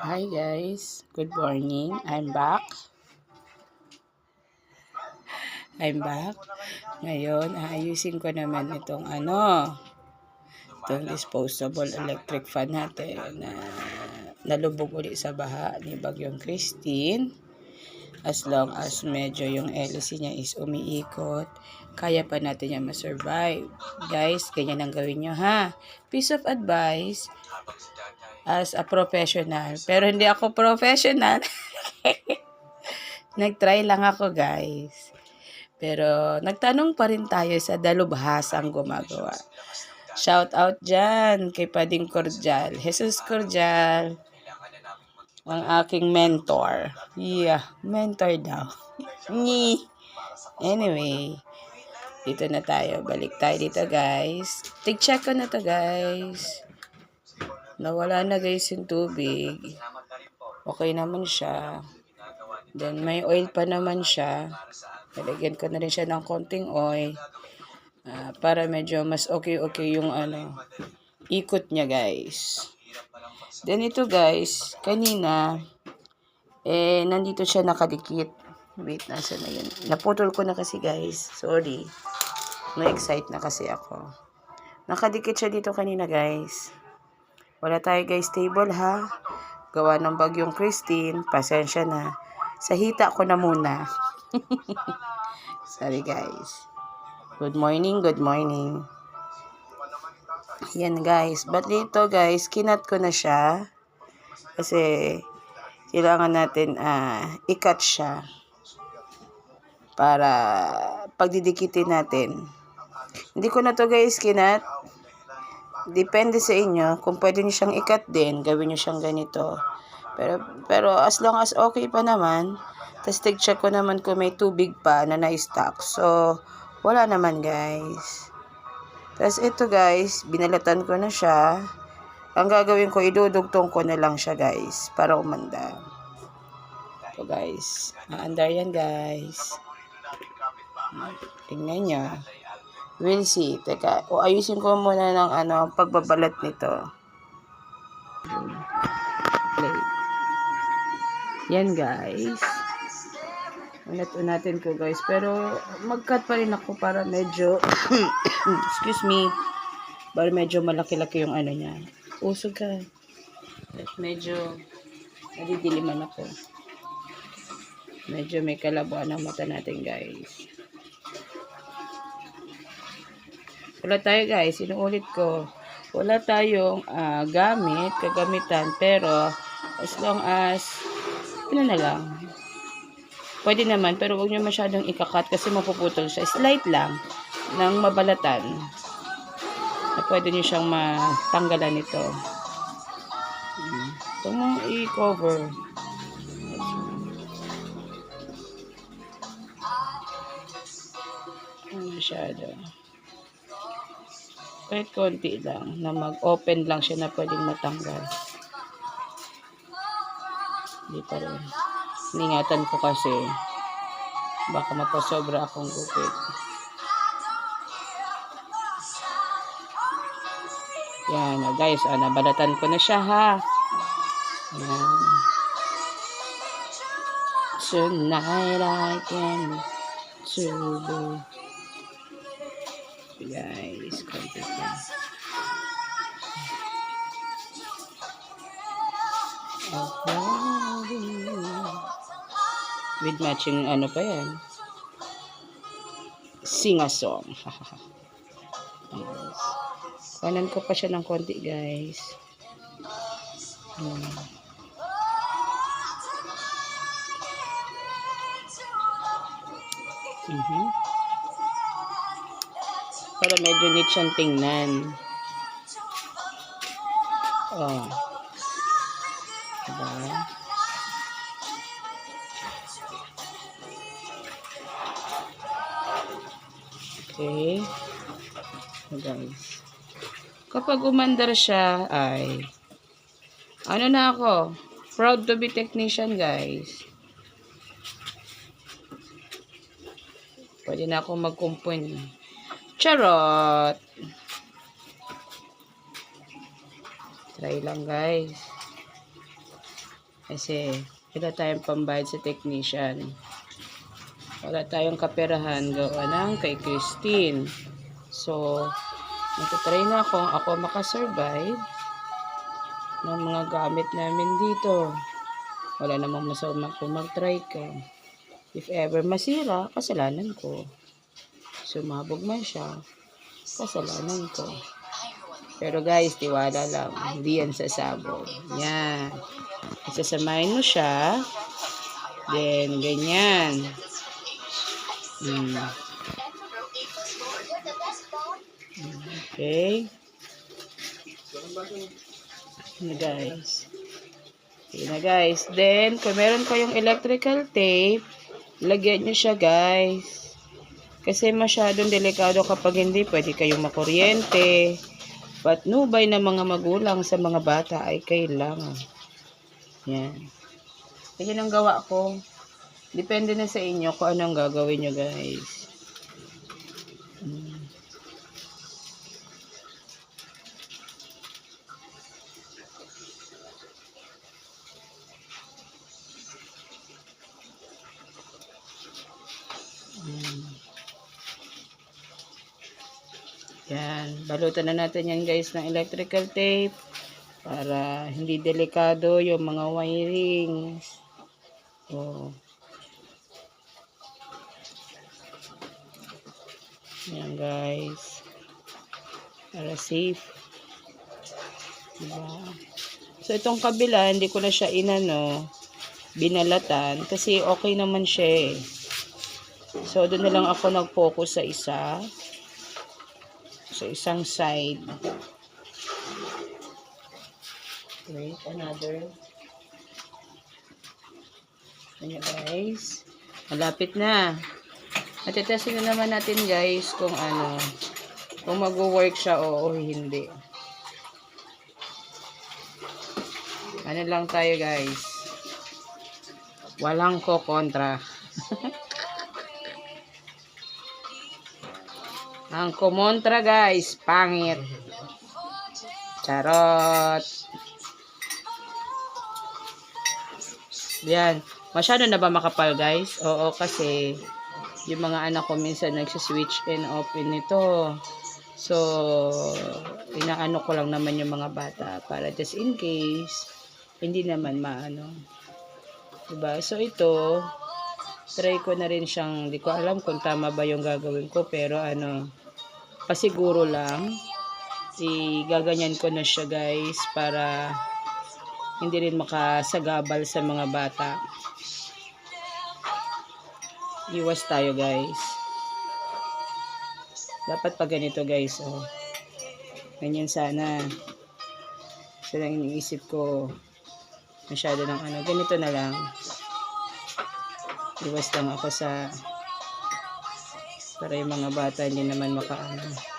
Hi guys, good morning. I'm back. I'm back. Ngayon, aayusin ko naman itong ano, itong disposable electric fan natin na nalubog ulit sa baha ni Bagyong Christine. As long as medyo yung LC niya is umiikot, kaya pa natin yan ma-survive. Guys, ganyan ang gawin nyo ha. Piece of advice, as a professional. Pero hindi ako professional. Nag-try lang ako, guys. Pero nagtanong pa rin tayo sa dalubhasang gumagawa. Shout out dyan kay Pading Cordial. Jesus Cordial. Ang aking mentor. Yeah, mentor daw. Ni. Anyway, dito na tayo. Balik tayo dito, guys. Tig-check ko na to, guys. Nawala na guys yung tubig. Okay naman siya. Then may oil pa naman siya. Nalagyan ko na rin siya ng konting oil. ah, para medyo mas okay-okay yung ano, ikot niya guys. Then ito guys, kanina, eh, nandito siya nakadikit. Wait, nasa na yun? Naputol ko na kasi guys. Sorry. Na-excite na kasi ako. Nakadikit siya dito kanina guys. Wala tayo guys table ha. Gawa ng bagyong Christine. Pasensya na. Sa hita ko na muna. Sorry guys. Good morning, good morning. Yan guys. But dito guys, kinat ko na siya. Kasi kailangan natin ah ikat siya. Para pagdidikitin natin. Hindi ko na to guys kinat. Depende sa inyo kung pwede niyo siyang ikat din, gawin niyo siyang ganito. Pero pero as long as okay pa naman, tapos check ko naman kung may tubig pa na na-stock. So, wala naman guys. Tapos ito guys, binalatan ko na siya. Ang gagawin ko, idudugtong ko na lang siya guys, para umanda. Ito guys, maandar yan guys. Tingnan nyo. We'll see. Teka, o ayusin ko muna ng ano, pagbabalat nito. Yan guys. Unat-unatin ko guys. Pero mag-cut pa rin ako para medyo, excuse me, para medyo malaki-laki yung ano niya. Usog ka. At medyo nadidiliman ako. Medyo may kalabuan ang mata natin guys. Wala tayo guys, inuulit ko. Wala tayong ah, gamit, kagamitan, pero as long as, ano na lang. Pwede naman, pero huwag nyo masyadong ikakat kasi mapuputol siya. Slight lang ng mabalatan. Na pwede nyo siyang matanggalan ito. Ito mo i-cover. Ano masyado. Kahit konti lang, na mag-open lang siya na pwedeng matanggal. Hindi pa rin. Iningatan ko kasi baka mapasobra akong gupit. Yan, ah, guys, ah, nabalatan ko na siya ha. Yan. Tonight I can to guys, konti. Okay. With matching ano pa yan. Sing a song. yes. Kanan ko pa siya ng konti guys. Hmm. Mhm. Para medyo neat siyang tingnan. Oh. Diba? Okay. Guys. Kapag umandar siya, ay, ano na ako, proud to be technician, guys. Pwede na ako magkumpun. Charot! Try lang, guys. Kasi wala tayong pambayad sa technician. Wala tayong kaperahan gawa ng kay Christine. So, magta-try na kung ako makasurvive ng mga gamit namin dito. Wala namang masama kung mag-try ka. If ever masira, kasalanan ko. Sumabog man siya, kasalanan ko. Pero guys, tiwala lang. Hindi yan sasabog. Yan. Isasamahin mo siya. Then, ganyan. Hmm. Okay. Yan guys. Yan na guys. Then, kung meron kayong electrical tape, lagyan nyo siya guys. Kasi masyadong delikado kapag hindi pwede kayong makuryente. Patnubay ng mga magulang sa mga bata ay kailangan. Yan. Yan ang gawa ko. Depende na sa inyo kung anong gagawin nyo guys. Hmm. Yan. Balutan na natin yan guys ng electrical tape para hindi delikado yung mga wirings. Oh. Yan guys. Para safe. Diba? So itong kabila, hindi ko na siya inano, binalatan kasi okay naman siya eh. So doon na lang ako nag-focus sa isa. Sa isang side. Wait, another. Ayan guys. Malapit na. Matitesting na naman natin guys kung ano, kung mag-work siya o, o hindi. Ano lang tayo guys. Walang ko kontra. Ang kumontra guys, pangit. Charot. Yan. Masyado na ba makapal guys? Oo kasi yung mga anak ko minsan nagsiswitch in open nito. So, inaano ko lang naman yung mga bata para just in case hindi naman maano. Diba? So, ito try ko na rin siyang, di ko alam kung tama ba yung gagawin ko, pero ano, pasiguro lang, igaganyan ko na siya guys, para hindi rin makasagabal sa mga bata. Iwas tayo guys. Dapat pa ganito guys, oh. Ganyan sana. Lang iniisip ko, masyado ng ano, ganito na lang. Iwas lang ako sa para yung mga bata hindi naman makaano.